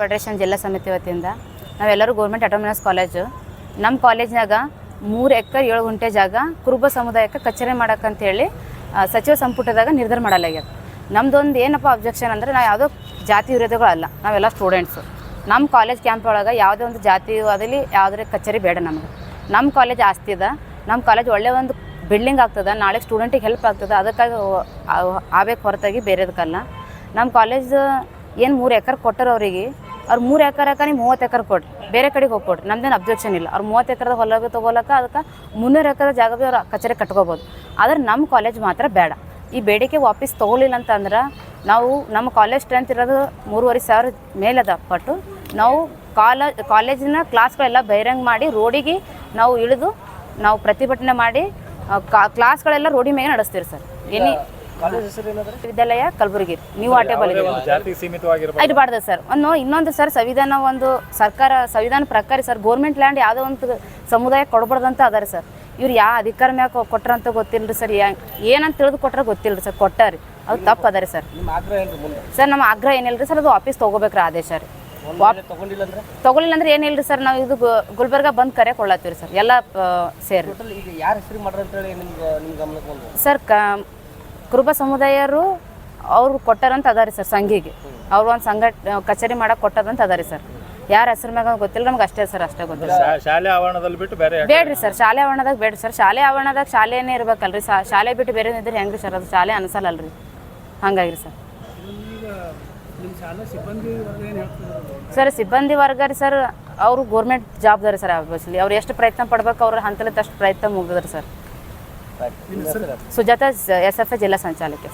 Federation ಜಿಲ್ಲಾ ಸಮಿತಿ ವತಿಯಿಂದ ನಾವೆಲ್ಲರೂ ಗೌರ್ಮೆಂಟ್ ಅಟೋಮಿನಸ್ ಕಾಲೇಜು ನಮ್ಮ ಕಾಲೇಜ್ನಾಗ ಮೂರು ಎಕರ್ ಏಳು ಗುಂಟೆ ಜಾಗ ಕುರುಬ ಸಮುದಾಯಕ್ಕೆ ಕಚೇರಿ ಮಾಡಕ್ಕಂತೇಳಿ ಆ, ಸಚಿವ ಸಂಪುಟದಾಗ ನಿರ್ಧಾರ ಮಾಡಲಾಗ್ಯದ. ನಮ್ದೊಂದು ಏನಪ್ಪ ಅಬ್ಜೆಕ್ಷನ್ ಅಂದರೆ ನಾವು ಯಾವುದೋ ಜಾತಿ ವಿರೋಧಿಗಳಲ್ಲ ನಾವೆಲ್ಲ ಸ್ಟೂಡೆಂಟ್ಸು ನಮ್ಮ ಕಾಲೇಜ್ ಕ್ಯಾಂಪ್ ಒಳಗೆ ಯಾವುದೇ ಒಂದು ಜಾತಿ ಅದಲ್ಲಿ ಯಾವುದೇ ಕಚೇರಿ ಬೇಡ ನಮಗೆ. ನಮ್ಮ ಕಾಲೇಜ್ ಆಸ್ತಿ ಇದೆ ನಮ್ಮ ಕಾಲೇಜ್ ಒಳ್ಳೆಯ ಒಂದು ಬಿಲ್ಡಿಂಗ್ ಆಗ್ತದೆ ನಾಳೆ ಸ್ಟೂಡೆಂಟಿಗೆ ಹೆಲ್ಪ್ ಆಗ್ತದೆ ಅದಕ್ಕಾಗಿ ಆಬೇಕು ಹೊರತಾಗಿ ಬೇರೆದಕ್ಕಲ್ಲ. ನಮ್ಮ ಕಾಲೇಜ್ ಏನು ಮೂರು ಎಕರೆ ಕೊಟ್ಟರು ಅವರಿಗೆ ಅವ್ರು ಮೂರು ಎಕರೆಕ ನೀವು ಮೂವತ್ತು ಎಕರೆ ಕೊಡ್ರಿ. ಬೇರೆ ಕಡೆಗೆ ಹೋಗಿ ಕೊಡ್ರಿ ನಮ್ದೇನು ಅಬ್ಜೆಕ್ಷನ್ ಇಲ್ಲ. ಅವ್ರು ಮೂವತ್ತು ಎಕರೆ ಹೊಲಗೆ ತೊಗೊಳಕ್ಕೆ ಅದಕ್ಕೆ ಮುನ್ನೂರು ಎಕರೆ ಜಾಗ ಭೀ ಅವ್ರು ಕಚೇರಿ ಕಟ್ಕೋಬೋದು. ಆದ್ರೆ ನಮ್ಮ ಕಾಲೇಜ್ ಮಾತ್ರ ಬೇಡ. ಈ ಬೇಡಿಕೆ ವಾಪಸ್ ತೊಗೊಳಿಲ್ಲ ಅಂತಂದ್ರೆ ನಾವು ನಮ್ಮ ಕಾಲೇಜ್ ಸ್ಟ್ರೆಂತ್ ಇರೋದು ಮೂರುವರೆ ಸಾವಿರ ಮೇಲದ ಪಟ್ಟು ನಾವು ಕಾಲ ಕಾಲೇಜಿನ ಕ್ಲಾಸ್ಗಳೆಲ್ಲ ಬಹಿರಂಗ ಮಾಡಿ ರೋಡಿಗೆ ನಾವು ಇಳಿದು ನಾವು ಪ್ರತಿಭಟನೆ ಮಾಡಿ ಕ್ಲಾಸ್ಗಳೆಲ್ಲ ರೋಡಿ ಮೇಲೆ ನಡೆಸ್ತೀವಿ ಸರ್. ಏನಾದ್ರೆ ವಿದ್ಯಾಲಯ ಕಲಬುರಗಿ ನೀವು ಆಟೇಬಲ್ ಇದೆ ಜಾತಿ ಸೀಮಿತವಾಗಿರ್ಬೋದು. ಇರಬಾರ್ದು ಸರ್. ಒಂದು ಇನ್ನೊಂದು ಸರ್ ಸಂವಿಧಾನ ಒಂದು ಸರ್ಕಾರ ಸಂವಿಧಾನ ಪ್ರಕಾರ ಸರ್ ಗೌರ್ಮೆಂಟ್ ಲ್ಯಾಂಡ್ ಯಾವುದೋ ಒಂದು ಸಮುದಾಯ ಕೊಡಬಾರ್ದಂತ ಅದಾರ ಸರ್. ಇವ್ರು ಯಾವ ಅಧಿಕಾರ ಮ್ಯಾಗ ಕೊಟ್ರಂತ ಗೊತ್ತಿಲ್ಲ ಸರ್. ಯಾ ಏನಂತ ತಿಳಿದು ಕೊಟ್ಟರೆ ಗೊತ್ತಿಲ್ಲ ಸರ್ ಕೊಟ್ಟಾರಿ. ಅದು ತಪ್ಪು ಅದಾರೆ ಸರ್. ನಿಮ್ಮ ಆಗ್ರಹ ಏನ್ರಿ ಸರ್ ನಮ್ಮ ಆಗ್ರಹ ಏನಿಲ್ಲ ರೀ ಸರ್ ಅದು ವಾಪಸ್ ತೊಗೋಬೇಕ್ರಿ ಆದೇಶ ರೀ. ತಗೊಳ್ಳಿಲ್ಲ ತಗೊಂಡಿಲ್ಲ ಅಂದ್ರೆ? ತೊಗೊಳಿಲ್ಲ ಅಂದ್ರೆ ಏನಿಲ್ಲ ಸರ್ ನಾವು ಇದು ಗುಲ್ಬರ್ಗ ಬಂದ್ ಕರೆ ಕೊಳ್ಳತ್ತೀವಿ ಸರ್ ಎಲ್ಲ ಸೇರಿ. ಟೋಟಲ್ ಈಗ ಯಾರ ಹೆಸರು ಮಾಡ್ರಿ ಅಂತೇಳಿ ನಿಮ್ಗೆ ನಿಮ್ಮ ಗಮನಕ್ಕೆ ಬಂದು ಸರ್ ಕ ಕುರುಬ ಸಮುದಾಯರು ಅವ್ರು ಕೊಟ್ಟಾರಂತ ಅದಾರಿ ಸರ್ ಸಂಘಿಗೆ. ಅವ್ರು ಒಂದು ಸಂಘ ಕಚೇರಿ ಮಾಡಕ್ಕೆ ಕೊಟ್ಟದಂತ ಅದಾರಿ ಸರ್. ಯಾರ ಹೆಸರು ಮ್ಯಾಗ ಗೊತ್ತಿಲ್ಲ ನಮ್ಗೆ ಅಷ್ಟೇ ಸರ್ ಅಷ್ಟೇ ಗೊತ್ತಿಲ್ಲ. ಶಾಲೆ ಆವರಣದಲ್ಲಿ ಬಿಟ್ಟು ಬೇರೆ? ಬೇಡ್ರಿ ಸರ್ ಶಾಲೆ ಆವರಣದಾಗ ಬೇಡ್ರಿ ಸರ್. ಶಾಲೆ ಆವರಣದಾಗ ಶಾಲೆನೇ ಇರ್ಬೇಕಲ್ರಿ. ಶಾಲೆ ಬಿಟ್ಟು ಬೇರೆ ಇದ್ರೆ ಹೆಂಗ್ರಿ ಸರ್ ಅದು? ಶಾಲೆ ಅನ್ಸಲ್ಲಲ್ರಿ. ಹಂಗಾಗಿ ಸರ್. ಸರ್ ಸಿಬ್ಬಂದಿ ವರ್ಗ ರೀ ಸರ್ ಅವರು ಗೋರ್ಮೆಂಟ್ ಜವಾಬ್ದಾರಿ ಸರ್ ಆಬ್ವಿಯಸ್ಲಿ. ಅವ್ರು ಎಷ್ಟು ಪ್ರಯತ್ನ ಪಡ್ಬೇಕು ಅವ್ರ ಹಂತಲಿದ್ದ ಅಷ್ಟು ಪ್ರಯತ್ನ ಮುಗಿದ್ರಿ sir. Sujata S F A ಜಿಲ್ಲಾ ಸಂಚಾಲಕಿ